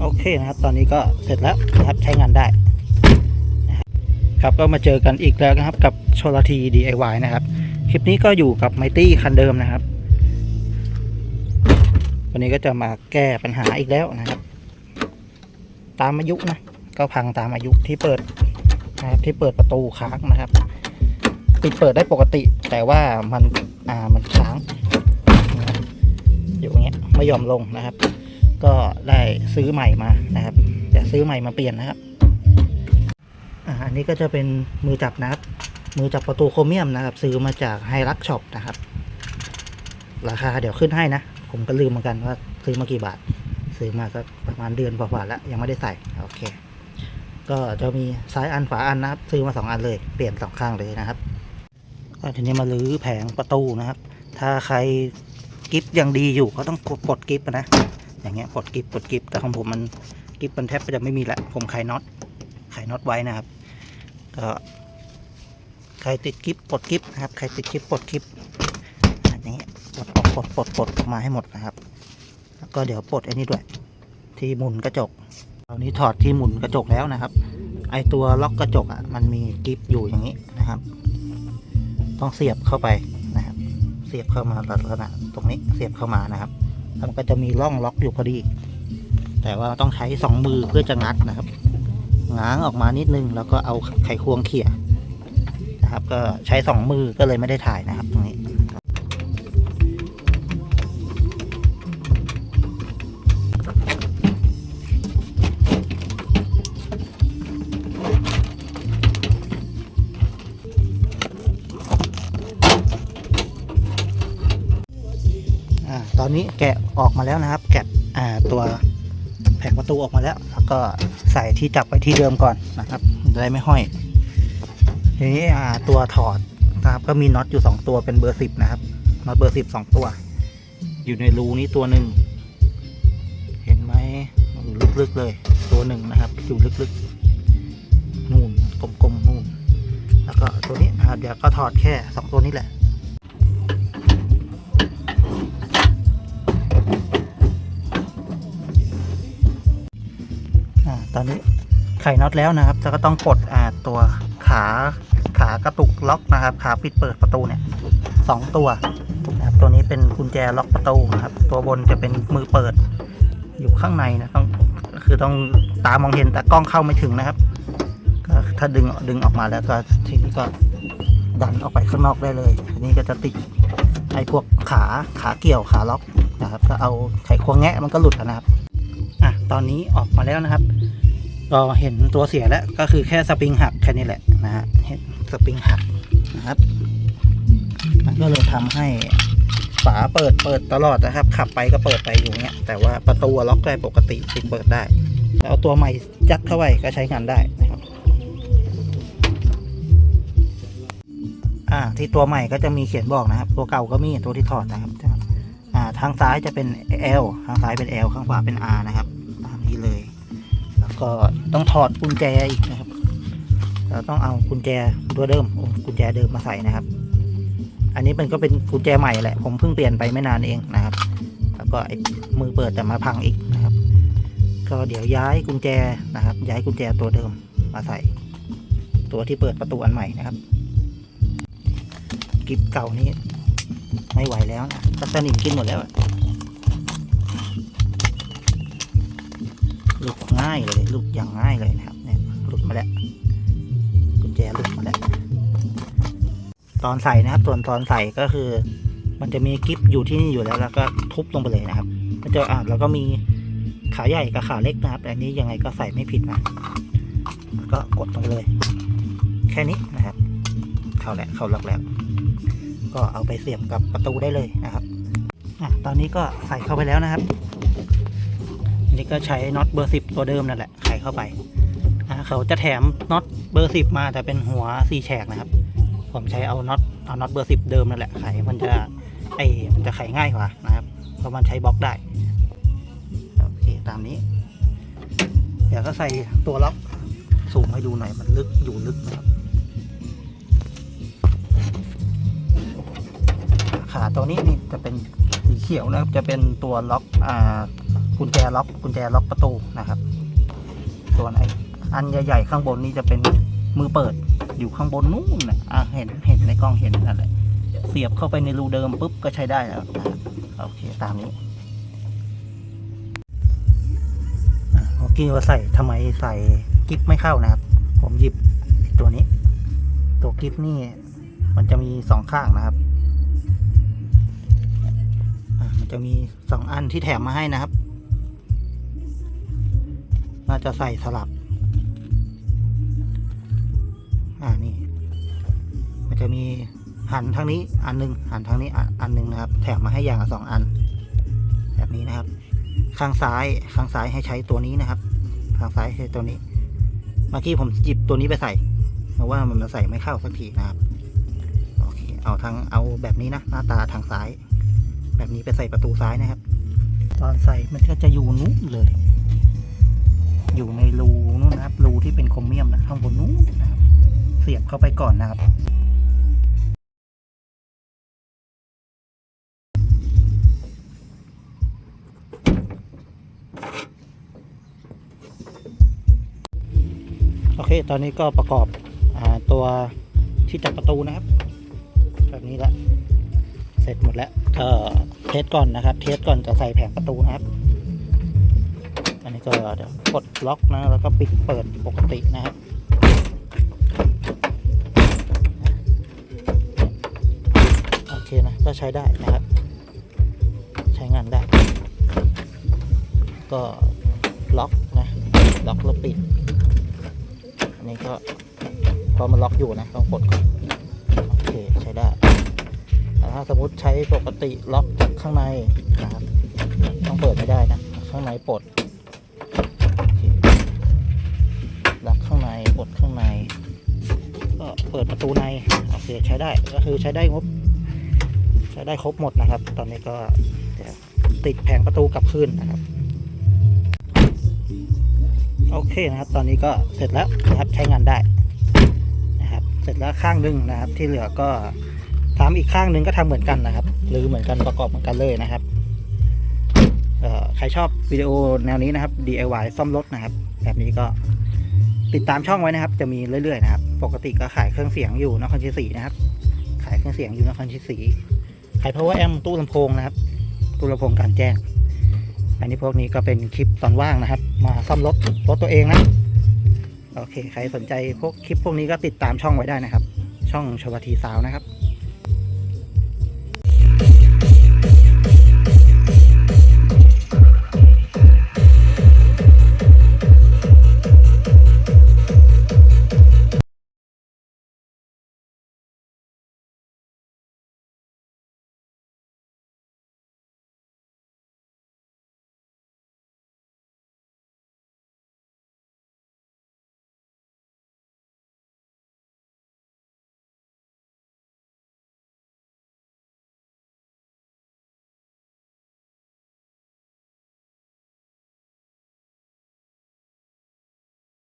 โอเคนะครับ ตอนนี้ก็เสร็จแล้วนะครับใช้งานได้นะครับก็มาเจอกันอีกแล้วนะครับกับโชลที DIY นะครับ คลิปนี้ก็อยู่กับไมตี้คันเดิมนะครับ วันนี้ก็จะมาแก้ปัญหาอีกแล้วนะครับ ตามอายุนะ ก็พังตามอายุที่เปิดนะครับที่เปิดประตูค้างนะครับ ปิดเปิดได้ปกติ แต่ว่ามันอ่ามันค้างอยู่อย่างเงี้ยไม่ยอมลงนะครับ ก็ได้ซื้อใหม่มานะครับจะซื้อใหม่มาเปลี่ยนนะครับอ่าอันนี้ก็จะเป็นมือจับนะครับ มือจับประตูโครเมียมนะครับ ซื้อมาจากไฮรักช็อปนะครับ ราคาเดี๋ยวขึ้นให้นะ ผมก็ลืมเหมือนกันว่าซื้อมากี่บาท ซื้อมากประมาณเดือนกว่าๆแล้วยังไม่ได้ใส่โอเค ก็จะมีซ้ายอันขวาอันนะครับ ซื้อมาสองอันเลยเปลี่ยนสองข้างเลยนะครับทีนี้มาลื้อแผงประตูนะครับ ถ้าใครกิฟต์ยังดีอยู่ก็ต้องกดกิฟต์นะ อย่างเงี้ยปลดกิฟปลดกิฟแต่ของผมมันกิฟมันแทบจะไม่มีละผมไขน็อตไขน็อตไว้นะครับ ก็ใครติดกิฟปลดกิฟนะครับใครติดกิฟปลดกิฟอย่างเงี้ยปลดปลดปลดปลดปลดออกมาให้หมดนะครับ แล้วก็เดี๋ยวปลดไอ้นี่ด้วย ที่หมุนกระจกตอนนี้ถอดที่หมุนกระจกแล้วนะครับ ไอตัวล็อกกระจกอะมันมีกิฟอยู่อย่างนี้นะครับ ต้องเสียบเข้าไปนะครับ เสียบเข้ามาลักษณะตรงนี้เสียบเข้ามานะครับ มันก็จะมีร่องล็อกอยู่พอดี แต่ว่าต้องใช้สองมือเพื่อจะงัดนะครับง้างออกมานิดนึง แล้วก็เอาไขควงเขี่ยนะครับ ก็ใช้สองมือก็เลยไม่ได้ถ่ายนะครับ ตรงนี้ อนนี้แกะออกมาแล้วนะครับ แกะตัวแผงประตูออกมาแล้ว แล้วก็ใส่ที่จับไว้ที่เดิมก่อนนะครับจะได้ไม่ห้อยทีนี้ตัวถอดนะครับก็มีน็อตอยู่สองตัวเป็นเบอร์สิบนะครับน็อตเบอร์สิบสองตัว อยู่ในรูนี้ตัวหนึ่งเห็นไหมอยู่ลึกๆเลย ตัวหนึ่งนะครับ อยู่ลึกๆนู่นกลมๆนู่นแล้วก็ตัวนี้นะครับเดี๋ยวก็ถอดแค่สองตัวนี้แหละ อนนี้ไขน็อตแล้วนะครับแล้วก็ต้องปลดอ่าตัวขาขากระตุกล็อกนะครับ ขาปิดเปิดประตูเนี่ยสองตัวนะครับตัวนี้เป็นกุญแจล็อกประตูนะครับ ตัวบนจะเป็นมือเปิด อยู่ข้างในนะต้องคือต้องตามองเห็นแต่กล้องเข้าไม่ถึงนะครับก็ถ้าดึงดึงออกมาแล้วก็ทีนี้ก็ดันออกไปข้างนอกได้เลยทีนี้ก็จะติดไอ้พวกขาขาเกี่ยวขาล็อกนะครับ ก็เอาไขควงแงะมันก็หลุดนะครับอะตอนนี้ออกมาแล้วนะครับ ก็เห็นตัวเสียแล้วก็คือแค่สปริงหักแค่นี้แหละนะฮะเห็นสปริงหักนะครับมันก็เลยทำให้ฝาเปิดเปิดตลอดนะครับ ขับไปก็เปิดไปอยู่เงี้ยแต่ว่าประตูล็อกได้ปกติปิดเปิดได้แล้วเอาตัวใหม่ยัดเข้าไปก็ใช้งานได้นะครับอ่าที่ตัวใหม่ก็จะมีเขียนบอกนะครับ ตัวเก่าก็มีตัวที่ถอดนะครับอ่าทางซ้ายจะเป็น L ทางซ้ายเป็น L ข้างขวาเป็น R นะครับ ก็ต้องถอดกุญแจอีกนะครับ เราต้องเอากุญแจตัวเดิมกุญแจเดิมมาใส่นะครับ อันนี้มันก็เป็นกุญแจใหม่แหละ ผมเพิ่งเปลี่ยนไปไม่นานเองนะครับ แล้วก็มือเปิดจะมาพังอีกนะครับ ก็เดี๋ยวย้ายกุญแจนะครับ ย้ายกุญแจตัวเดิมมาใส่ ตัวที่เปิดประตูอันใหม่นะครับกิฟเก่านี้ไม่ไหวแล้วนะก็สนิมกินหมดแล้ว หลุดง่ายเลยหลุดอย่างง่ายเลยนะครับเนี่ยหลุดมาแล้วกุญแจหลุดมาแล้วตอนใส่นะครับ ส่วนตอนใส่ก็คือ มันจะมีกิฟอยู่ที่นี่อยู่แล้ว แล้วก็ทุบลงไปเลยนะครับมันจะอ่าแล้วก็มีขาใหญ่กับขาเล็กนะครับแต่อันนี้ยังไงก็ใส่ไม่ผิดนะแล้วก็กดลงไปเลย แค่นี้นะครับ เข้าแล้วเข้าล็อกแล้วก็เอาไปเสียบกับประตูได้เลยนะครับอะตอนนี้ก็ใส่เข้าไปแล้วนะครับ นี้ก็ใช้น็อตเบอร์สิบตัวเดิมนั่นแหละใส่เข้าไปอะเขาจะแถมน็อตเบอร์สิบมาแต่เป็นหัวสี่แฉกนะครับ ผมใช้เอาน็อตเอาน็อตเบอร์สิบเดิมนั่นแหละไขมันจะไอมันจะไขง่ายกว่านะครับ เพราะมันใช้บล็อกได้โอเคตามนี้ เดี๋ยวก็ใส่ตัวล็อกสูงให้ดูหน่อยมันลึกอยู่ลึกนะครับ ขาตัวนี้นี่จะเป็นสีเขียวนะครับจะเป็นตัวล็อกอ่า กุญแจล็อกกุญแจล็อกประตูนะครับ ส่วนไอ้อันใหญ่ๆข้างบนนี่จะเป็นมือเปิดอยู่ข้างบนนู่นนะอะเห็นเห็นในกล้องเห็นนั่นแหละเสียบเข้าไปในรูเดิมปุ๊บก็ใช้ได้แล้วนะโอเคตามนี้อะเมื่อกี้ว่าใส่ทำไมใส่กิ๊บไม่เข้านะครับ ผมหยิบตัวนี้ ตัวกิ๊บนี่ มันจะมีสองข้างนะครับมันจะมีสองอันที่แถมมาให้นะครับ น่าจะใส่สลับ อ่านี่ มันจะมีหันทางนี้อันหนึ่งหันทางนี้อันนหนึ่งนะครับ แถมมาให้อย่างละสองอัน แบบนี้นะครับ ข้างซ้ายข้างซ้ายให้ใช้ตัวนี้นะครับ ข้างซ้ายใช้ตัวนี้ เมื่อกี้ผมหยิบตัวนี้ไปใส่เพราะว่ามันใส่ไม่เข้าสักทีนะครับโอเคเอาทางเอาแบบนี้นะหน้าตาทางซ้าย แบบนี้ไปใส่ประตูซ้ายนะครับ ตอนใส่มันก็จะอยู่นู้นเลย อยู่ในรูนู่นนะครับ รูที่เป็นโครเมียมนะข้างบนนู้นนะครับ เสียบเข้าไปก่อนนะครับโอเค ตอนนี้ก็ประกอบอตัวที่จับประตูนะครับ แบบนี้ละ เสร็จหมดแล้วก็เทสก่อนนะครับ เทสก่อนจะใส่แผงประตูนะครับ นนี้ก็เดี๋ยวกดล็อกนะแล้วก็ปิดเปิดปกตินะครับโอเคนะก็ใช้ได้นะครับ ใช้งานได้ ก็ล็อกนะล็อกแล้วปิดอันนี้ก็พอมันล็อกอยู่นะต้องกดก่อนโอเคใช้ได้แต่ถ้าสมมติใช้ปกติล็อกจากข้างในนะครับต้องเปิดไม่ได้นะข้างในปลด กข้างในปลดข้างใน ก็เปิดประตูในโอเคใช้ได้ก็คือใช้ได้งบ ใช้ได้ครบหมดนะครับ ตอนนี้ก็ติดแผงประตูกลับคืนนะครับโอเคนะครับ ตอนนี้ก็เสร็จแล้วนะครับใช้งานได้นะครับ เสร็จแล้วข้างหนึ่งนะครับ ที่เหลือก็ทำอีกข้างหนึ่งก็ทำเหมือนกันนะครับ หรือเหมือนกันประกอบเหมือนกันเลยนะครับใครชอบวิดีโอแนวนี้นะครับ DIY ซ่อมรถนะครับ แบบนี้ก็ ติดตามช่องไว้นะครับ จะมีเรื่อยๆนะครับ ปกติก็ขายเครื่องเสียงอยู่นครชัยศรีนะครับ ขายเครื่องเสียงอยู่นครชัยศรีขาย power amp ตู้ลำโพงนะครับ ตู้ลำโพงการแจ้ง อันนี้พวกนี้ก็เป็นคลิปตอนว่างนะครับ มาซ่อมรถรถตัวเองนะโอเค ใครสนใจพวกคลิปพวกนี้ก็ติดตามช่องไว้ได้นะครับ ช่องชวทีสาวนะครับ